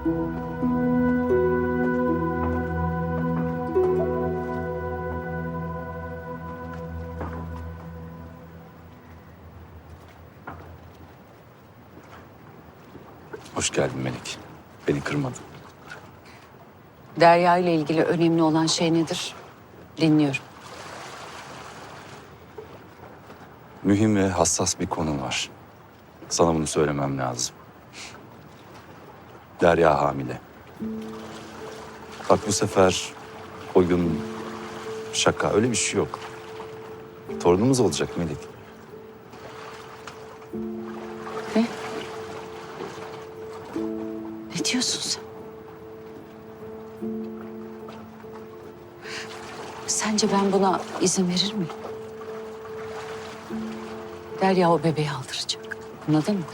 Hoş geldin Melek. Beni kırmadın. Derya ile ilgili önemli olan şey nedir? Dinliyorum. Mühim ve hassas bir konu var. Sana bunu söylemem lazım. Derya hamile. Bak bu sefer oyun, şaka öyle bir şey yok. Torunumuz olacak Melek. Ne? Ne diyorsun sen? Sence ben buna izin verir miyim? Derya o bebeği aldıracak. Anladın mı?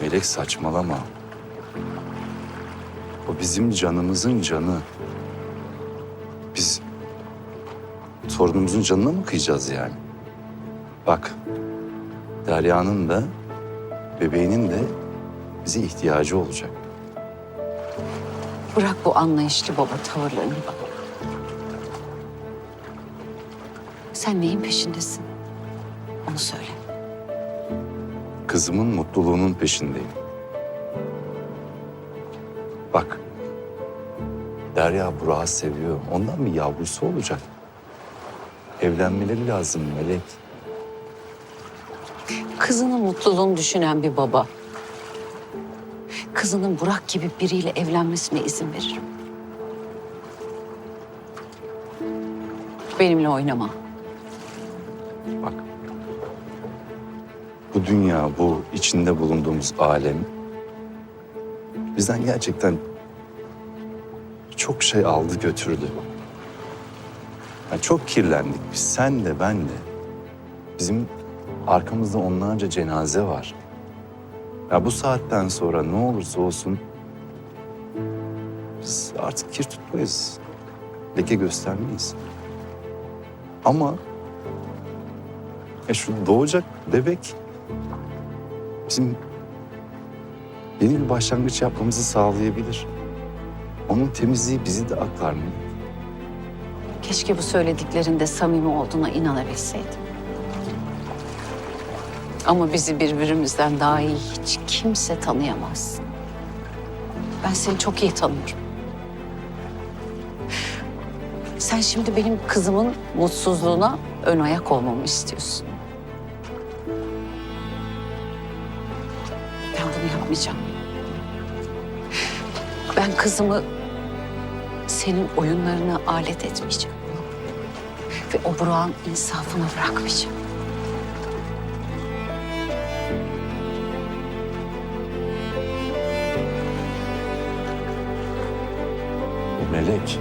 Melek saçmalama. O bizim canımızın canı. Biz torunumuzun canına mı kıyacağız yani? Bak, Derya'nın da bebeğinin de bize ihtiyacı olacak. Bırak bu anlayışlı baba tavırlarını bana. Sen neyin peşindesin? Onu söyle. Kızımın mutluluğunun peşindeyim. Bak, Derya Burak'ı seviyor. Ondan bir yavrusu olacak. Evlenmeleri lazım Melek. Kızının mutluluğunu düşünen bir baba. Kızının Burak gibi biriyle evlenmesine izin veririm. Benimle oynama. Bak. Bu dünya, bu içinde bulunduğumuz alem bizden gerçekten çok şey aldı götürdü. Yani çok kirlendik biz. Sen de ben de. Bizim arkamızda onlarca cenaze var. Ya bu saatten sonra ne olursa olsun biz artık kir tutmayız. Leke göstermeyiz. Ama ya şu doğacak bebek bizim yeni bir başlangıç yapmamızı sağlayabilir. Onun temizliği bizi de aklar mı? Keşke bu söylediklerinde samimi olduğuna inanabilseydim. Ama bizi birbirimizden daha iyi hiç kimse tanıyamaz. Ben seni çok iyi tanıyorum. Sen şimdi benim kızımın mutsuzluğuna ön ayak olmamı istiyorsun. Ben bunu yapmayacağım. Ben kızımı senin oyunlarına alet etmeyeceğim. Ve o Burak'ın insafına bırakmayacağım. Melek.